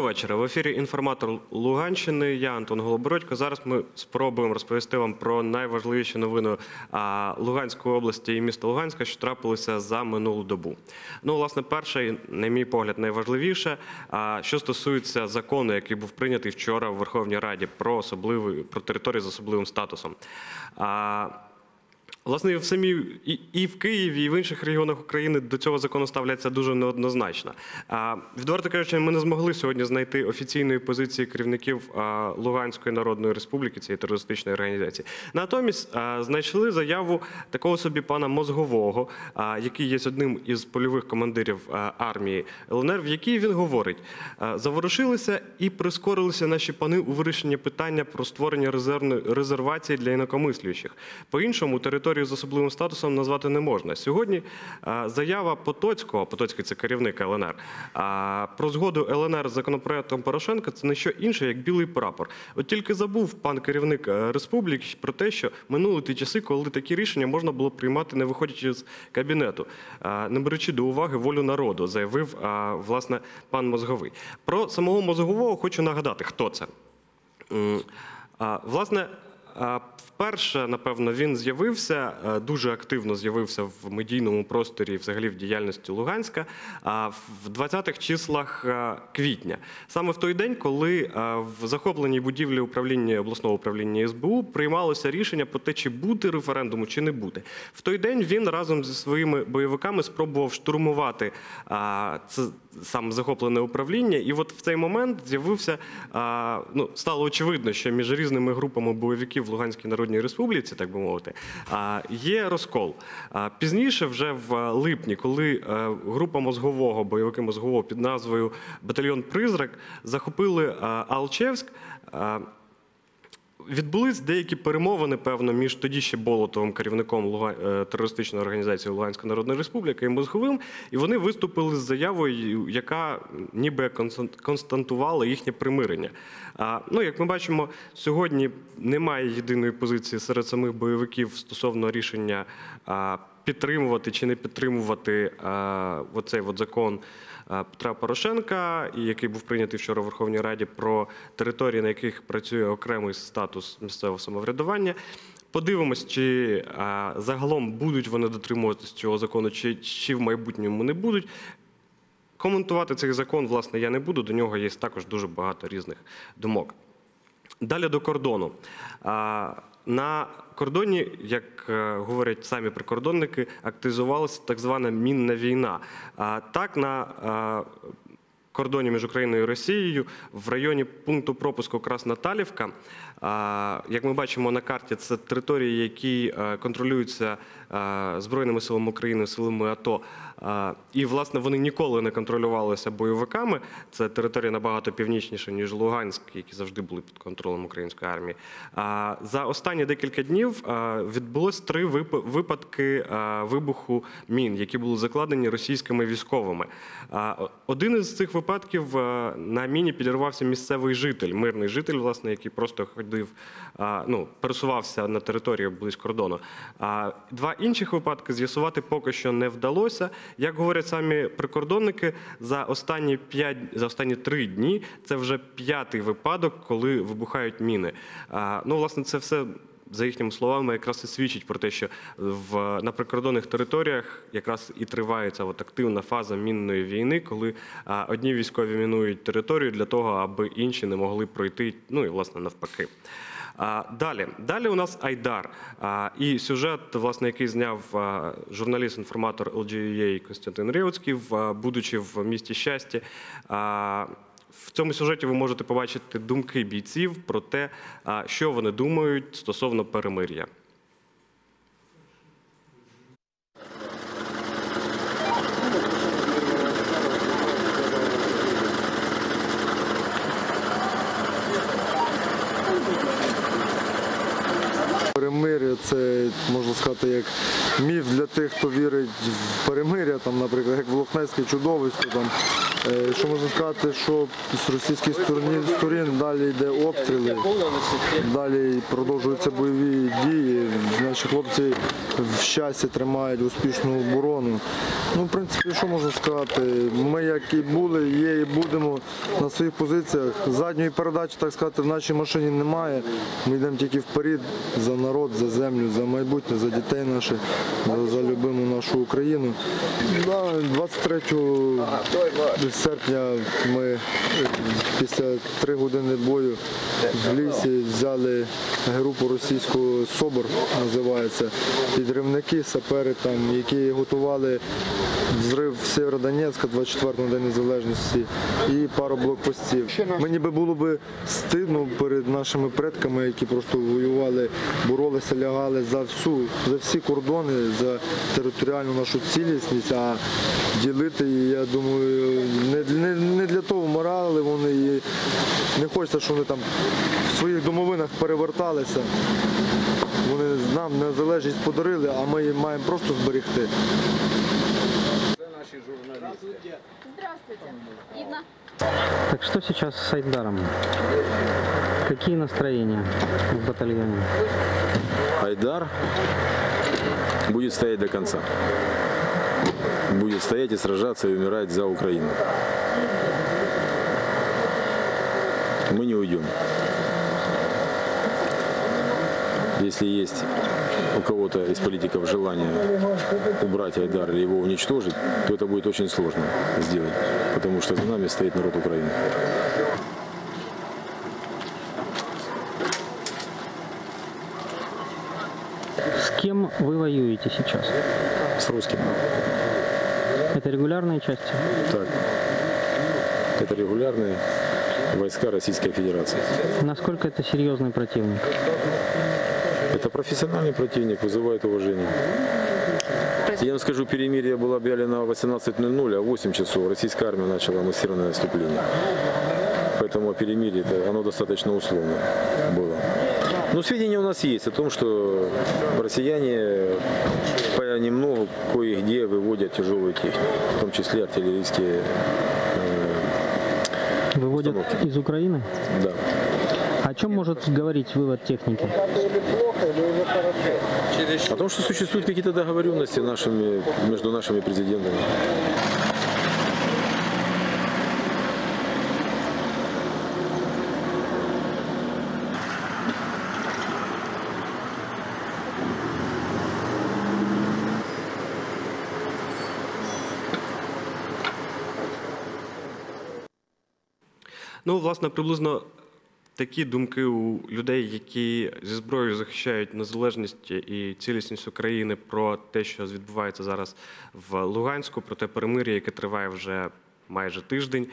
Доброго вечора. В ефірі інформатор Луганщини. Я Антон Голобородько. Зараз ми спробуємо розповісти вам про найважливіші новини Луганської області і міста Луганська, що трапилися за минулу добу. Ну, власне, перше, на мій погляд, найважливіше, що стосується закону, який був прийнятий вчора в Верховній Раді про особливий про території з особливим статусом. Власне, в самій і, в Києві, і в інших регіонах України до цього закону ставляться дуже неоднозначно. Відверто кажучи, ми не змогли сьогодні знайти офіційної позиції керівників Луганської Народної Республіки, цієї терористичної організації. Натомість знайшли заяву такого собі пана Мозгового, який є одним із польових командирів армії ЛНР, в якій він говорить: заворушилися і прискорилися наші пани у вирішенні питання про створення резервної резервації для інакомислюючих. По-іншому територію з особливим статусом назвати не можна. Сьогодні заява Потоцького, Потоцький це керівник ЛНР, про згоду ЛНР з законопроектом Порошенка це не що інше, як білий прапор. От тільки забув пан керівник е, республіки про те, що минули ті часи, коли такі рішення можна було приймати, не виходячи з кабінету, не беручи до уваги волю народу, заявив власне пан Мозговий. Про самого Мозгового хочу нагадати, хто це. Власне, вперше, напевно, він з'явився е, дуже активно з'явився в медійному просторі, взагалі в діяльності Луганська, в 20-х числах е, квітня. Саме в той день, коли е, в захопленій будівлі управління обласного управління СБУ приймалося рішення про те, чи бути референдуму, чи не бути. В той день він разом зі своїми бойовиками спробував штурмувати це саме захоплене управління. І от в цей момент з'явився ну, стало очевидно, що між різними групами бойовиків в Луганській Народній Республіці, так би мовити, є розкол. Пізніше, вже в липні, коли е, група мозгового, бойовики мозгового під назвою Батальйон Призрак захопили Алчевськ. Відбулись деякі перемовини, певно, між тоді ще Болотовим керівником Луга... е, терористичної організації Луганська Народна Республіка і Мозговим, і вони виступили з заявою, яка ніби констан- константувала їхнє примирення. А, ну, як ми бачимо, сьогодні немає єдиної позиції серед самих бойовиків стосовно рішення а, підтримувати чи не підтримувати а, оцей от закон. А, Петра Порошенка, який був прийнятий вчора в Верховній Раді про території, на яких працює окремий статус місцевого самоврядування. Подивимось, чи а, загалом будуть вони дотримуватися цього закону, чи, чи в майбутньому не будуть. Коментувати цей закон, власне, я не буду. До нього є також дуже багато різних думок. Далі до кордону. А, На кордоні, як е, говорять самі прикордонники, активізувалася так звана мінна війна. А Так, на е, кордоні між Україною і Росією в районі пункту пропуску Красноталівка. Як ми бачимо на карті, це території, які е, контролюються е, Збройними силами України, силами АТО. І, власне, вони ніколи не контролювалися бойовиками. Це територія набагато північніша, ніж Луганськ, які завжди були під контролем української армії. За останні декілька днів відбулось три випадки вибуху мін, які були закладені російськими військовими. Один із цих випадків на міні підірвався місцевий житель, мирний житель, власне, який просто ходив, а, ну, пересувався на території близько кордону. Два інших випадки з'ясувати поки що не вдалося. Як говорять самі прикордонники, за останні п'ять за останні три дні це вже п'ятий випадок, коли вибухають міни. Ну, власне, це все. За їхніми словами, якраз і свідчить про те, що в на прикордонних територіях якраз і тривається от активна фаза мінної війни, коли одні військові мінують територію для того, аби інші не могли пройти. Ну і власне навпаки. Далі, далі у нас Айдар. І сюжет, власне, який зняв журналіст-інформатор LGUA Костянтин а, будучи в місті щастя. В цьому сюжеті ви можете побачити думки бійців про те, що вони думають стосовно перемир'я. Перемир'я це можна сказати як міф для тих, хто вірить в перемир'я, там, наприклад, як в Лохнецьке чудовисько, там Що можна сказати, що з російських сторін далі йде обстріли, далі продовжуються бойові дії. Наші хлопці в щасті тримають успішну оборону. Ну, в принципі, що можна сказати? Ми як і були, є і будемо на своїх позиціях. Задньої передачі, так сказати, в нашій машині немає. Ми йдемо тільки вперед за народ, за землю, за майбутнє, за дітей наших, за, за любиму нашу Україну. Да, 23 серпня ми е, після три години бою в лісі взяли групу російського СОБОР, називається, підривники, сапери, там, які готували взрив Сєвєродонецька 24 на День Незалежності і пару блокпостів. Мені би було би стидно перед нашими предками, які просто воювали, боролися, лягали за всю, за всі кордони, за територіальну нашу цілісність, а ділити її, я думаю, не, не, не для того морали вони і не хочеться, щоб вони там в своїх домовинах переверталися. Вони нам незалежність подарили, а ми її маємо просто зберегти. Здравствуйте. Инна. Так что сейчас с Айдаром? Какие настроения в батальоне? Айдар будет стоять до конца. Будет стоять и сражаться и умирать за Украину. Мы не уйдем. Если есть у кого-то из политиков желание убрать Айдар или его уничтожить, то это будет очень сложно сделать, потому что за нами стоит народ Украины. С кем вы воюете сейчас? С русским. Это регулярные части? Так. Это регулярные войска Российской Федерации. Насколько это серьезный противник? Это профессиональный противник, вызывает уважение. Я вам скажу, перемирие было объявлено в 18.00, а в 8 часов российская армия начала массированное наступление. Поэтому перемирие это, оно достаточно условное было. Но сведения у нас есть о том, что россияне понемногу кое-где выводят тяжелую технику, в том числе артиллерийские, Выводят Установки. из Украины? да. О чем может говорить вывод техники? О том, что существуют какие-то договоренности нашими, между нашими президентами. Ну, власне, приблизно такі думки у людей, які зі зброєю захищають незалежність і цілісність України про те, що відбувається зараз в Луганську, про те перемир'я, яке триває вже майже тиждень.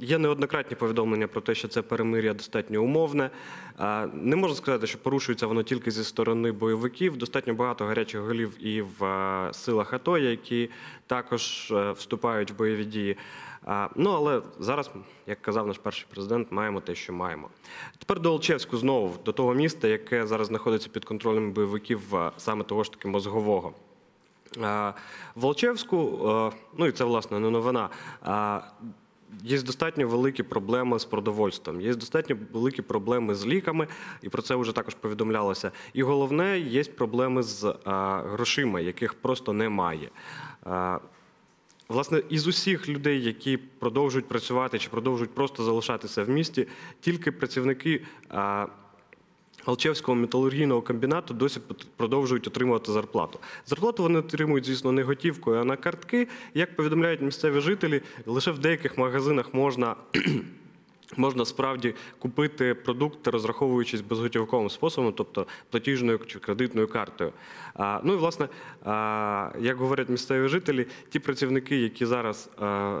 Є неоднократні повідомлення про те, що це перемир'я достатньо умовне. Не можна сказати, що порушується воно тільки зі сторони бойовиків. Достатньо багато гарячих голів і в силах АТО, які також е, вступають в бойові дії. А, Ну але зараз, як казав наш перший президент, маємо те, що маємо. Тепер до Олчевську знову до того міста, яке зараз знаходиться під контролем бойовиків саме того ж таки мозгового. В Волчевську, е, ну і це власне не новина. Є достатньо великі проблеми з продовольством, є достатньо великі проблеми з ліками, і про це вже також повідомлялося. І головне, є проблеми з грошима, яких просто немає. Е, Власне, із усіх людей, які продовжують працювати чи продовжують просто залишатися в місті, тільки працівники Алчевського металургійного комбінату досі продовжують отримувати зарплату. Зарплату вони отримують, звісно, не готівкою, а на картки. Як повідомляють місцеві жителі, лише в деяких магазинах можна. Можна справді купити продукти, розраховуючись безготівковим способом, тобто платіжною чи кредитною картою. Ну і власне, як говорять місцеві жителі, ті працівники, які зараз а,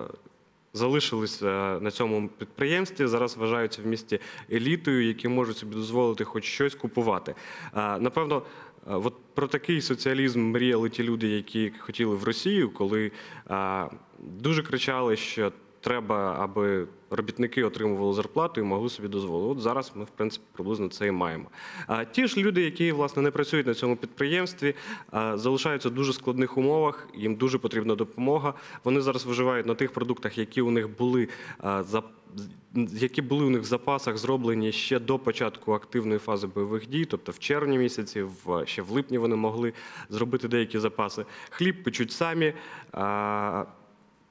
залишились на цьому підприємстві, зараз вважаються в місті елітою, які можуть собі дозволити хоч щось купувати. Напевно, от про такий соціалізм мріяли ті люди, які хотіли в Росію, коли а, дуже кричали, що треба, аби робітники отримували зарплату і могли собі дозволити. От зараз ми, в принципі, приблизно це і маємо. А ті ж люди, які власне не працюють на цьому підприємстві, залишаються в дуже складних умовах. Їм дуже потрібна допомога. Вони зараз виживають на тих продуктах, які у них були за які були у них в запасах зроблені ще до початку активної фази бойових дій, тобто в червні місяці, в ще в липні вони могли зробити деякі запаси. Хліб печуть самі.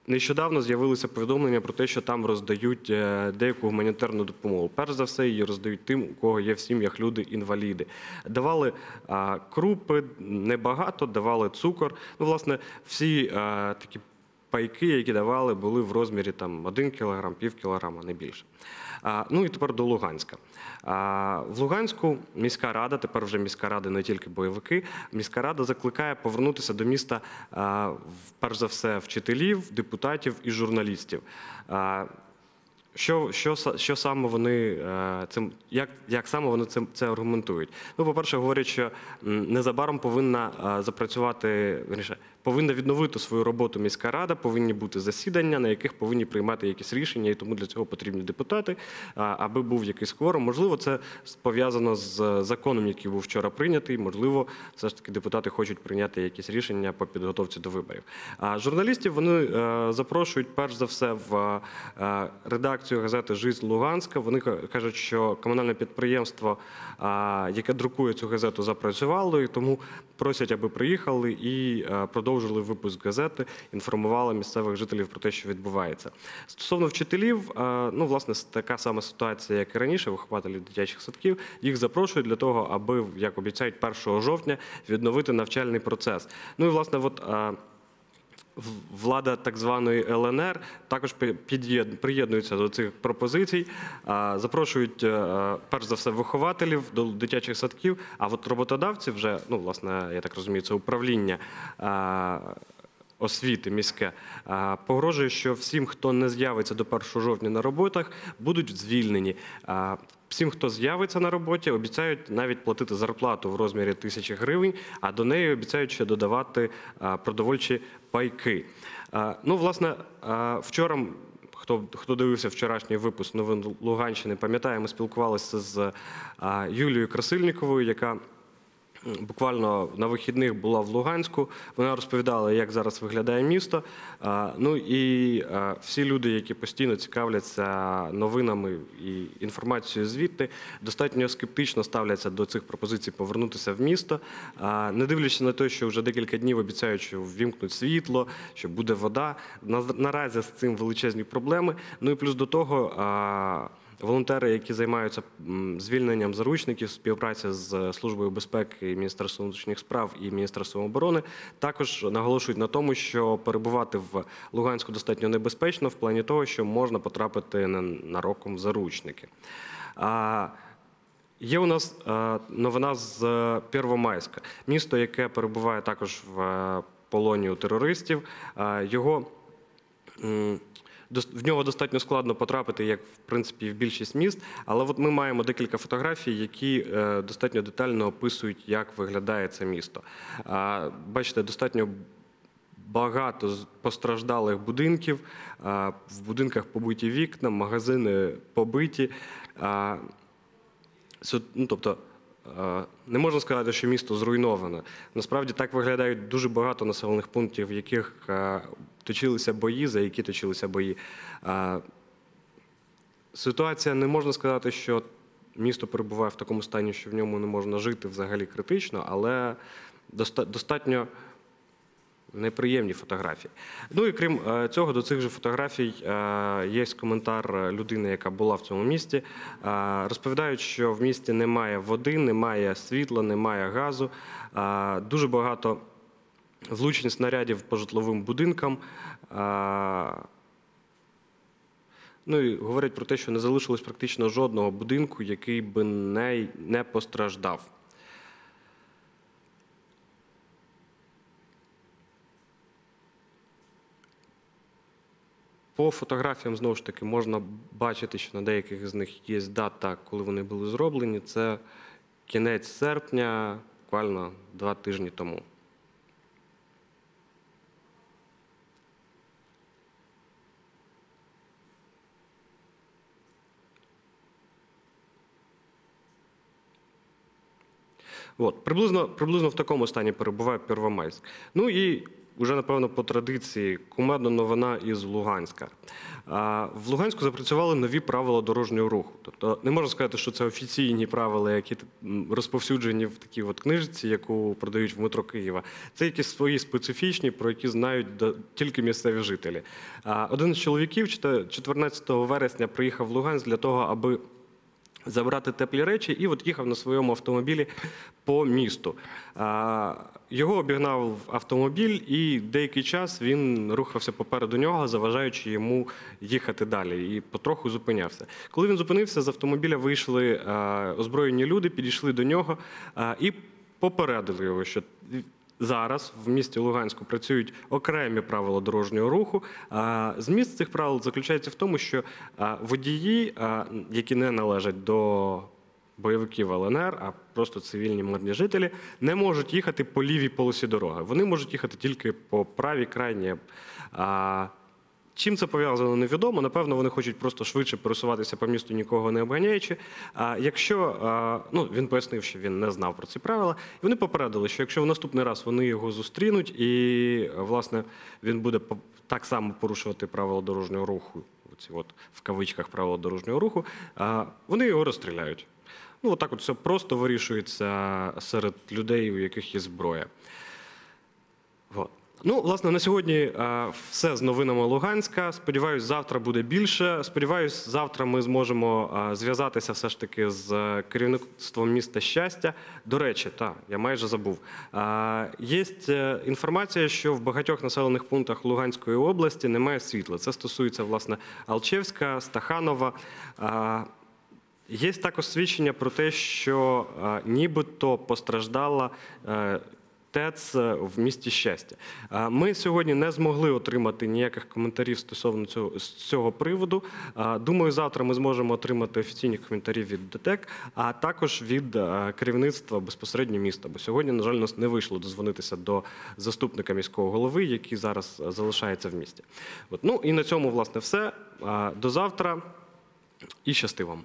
Нещодавно з'явилися повідомлення про те, що там роздають е, деяку гуманітарну допомогу. Перш за все, її роздають тим, у кого є в сім'ях люди-інваліди. Давали крупи небагато, давали цукор. Ну, власне, всі такі пайки, які давали, були в розмірі там 1 кілограм, пів кілограма, не більше. А, ну і тепер до Луганська. А, в Луганську міська рада, тепер вже міська рада, не тільки бойовики. Міська рада закликає повернутися до міста, а, перш за все, вчителів, депутатів і журналістів. А, що, що, що саме вони е, цим, як, як саме вони цим це аргументують? Ну, по-перше, говорять, що незабаром повинна е, запрацювати, верніше, повинна відновити свою роботу міська рада, повинні бути засідання, на яких повинні приймати якісь рішення, і тому для цього потрібні депутати, аби був якийсь кворум. Можливо, це пов'язано з законом, який був вчора прийнятий. Можливо, все ж таки депутати хочуть прийняти якісь рішення по підготовці до виборів. А журналістів вони е, запрошують перш за все в е, редакцію газети Жизнь Луганська. Вони кажуть, що комунальне підприємство, е, яке друкує цю газету, запрацювало, і тому просять, аби приїхали і е, продовжили випуск газети, інформували місцевих жителів про те, що відбувається. Стосовно вчителів, е, ну власне така сама ситуація, як і раніше, вихователів дитячих садків. Їх запрошують для того, аби, як обіцяють, 1 жовтня відновити навчальний процес. Ну і власне, от. Е, влада так званої ЛНР також приєднується до цих пропозицій, запрошують е, перш за все вихователів до дитячих садків. А от роботодавці вже, ну власне, я так розумію, це управління. Освіти міське погрожує, що всім, хто не з'явиться до 1 жовтня на роботах, будуть звільнені. Всім, хто з'явиться на роботі, обіцяють навіть платити зарплату в розмірі тисячі гривень, а до неї обіцяють ще додавати продовольчі пайки. Ну, власне, вчора. Хто, хто дивився вчорашній випуск новин Луганщини, пам'ятає, ми спілкувалися з Юлією Красильніковою, яка буквально на вихідних була в Луганську. Вона розповідала, як зараз виглядає місто. Ну і всі люди, які постійно цікавляться новинами і інформацією звідти, достатньо скептично ставляться до цих пропозицій повернутися в місто, не дивлячись на те, що вже декілька днів обіцяють, що ввімкнуть світло, що буде вода. Наразі з цим величезні проблеми. Ну і плюс до того. Волонтери, які займаються звільненням заручників, співпраця з Службою безпеки, Міністерством внутрішніх справ і Міністерством оборони, також наголошують на тому, що перебувати в Луганську достатньо небезпечно в плані того, що можна потрапити ненароком в заручники. Є у нас е, новина з е, Первомайська, місто, яке перебуває також в е, полоні у терористів. Е, Його в нього достатньо складно потрапити, як в принципі в більшість міст. Але от ми маємо декілька фотографій, які е, достатньо детально описують, як виглядає це місто. Бачите, достатньо багато постраждалих будинків. В будинках побиті вікна, магазини побиті. Ну, тобто, не можна сказати, що місто зруйноване. Насправді так виглядають дуже багато населених пунктів, в яких точилися бої, за які точилися бої. Ситуація не можна сказати, що місто перебуває в такому стані, що в ньому не можна жити взагалі критично, але достатньо неприємні фотографії. Ну і крім е, цього, до цих же фотографій е, є коментар людини, яка була в цьому місті. Е, Розповідають, що в місті немає води, немає світла, немає газу. Дуже багато влучень снарядів по житловим будинкам. Ну і говорять про те, що не залишилось практично жодного будинку, який би не, не постраждав. По фотографіям знову ж таки можна бачити, що на деяких з них є дата, коли вони були зроблені. Це кінець серпня, буквально два тижні тому. От, приблизно, приблизно в такому стані перебуває Первомайськ. Ну і вже, напевно, по традиції, кумедна новина із Луганська. В Луганську запрацювали нові правила дорожнього руху. Тобто не можна сказати, що це офіційні правила, які розповсюджені в такій от книжці, яку продають в метро Києва. Це якісь свої специфічні, про які знають тільки місцеві жителі. Один з чоловіків 14 вересня приїхав в Луганськ для того, аби забрати теплі речі, і от їхав на своєму автомобілі по місту. Його обігнав автомобіль, і деякий час він рухався попереду нього, заважаючи йому їхати далі, і потроху зупинявся. Коли він зупинився, з автомобіля вийшли озброєні люди, підійшли до нього і попередили його, що Зараз в місті Луганську працюють окремі правила дорожнього руху. Зміст цих правил заключається в тому, що водії, які не належать до бойовиків ЛНР, а просто цивільні мирні жителі, не можуть їхати по лівій полосі дороги. Вони можуть їхати тільки по правій крайній. Чим це пов'язано, невідомо. Напевно, вони хочуть просто швидше пересуватися по місту, нікого не обганяючи. А якщо ну він пояснив, що він не знав про ці правила, і вони попередили, що якщо в наступний раз вони його зустрінуть, і власне він буде так само порушувати правила дорожнього руху, ці от в кавичках правила дорожнього руху, вони його розстріляють. Ну, отак от все просто вирішується серед людей, у яких є зброя. Вот. Ну, власне, на сьогодні е, все з новинами Луганська. Сподіваюсь, завтра буде більше. Сподіваюсь, завтра ми зможемо е, зв'язатися все ж таки з е, керівництвом міста щастя. До речі, та я майже забув. Є інформація, що в багатьох населених пунктах Луганської області немає світла. Це стосується власне Алчевська, Стаханова. Є також свідчення про те, що нібито постраждала ТЕЦ в місті щастя. Е, Ми сьогодні не змогли отримати ніяких коментарів стосовно цього з цього приводу. Е, Думаю, завтра ми зможемо отримати офіційні коментарі від ДТЕК, а також від е, керівництва безпосередньо міста. Бо сьогодні, на жаль, нас не вийшло дозвонитися до заступника міського голови, який зараз е, залишається в місті. От ну і на цьому власне все. Е, До завтра і щасти вам.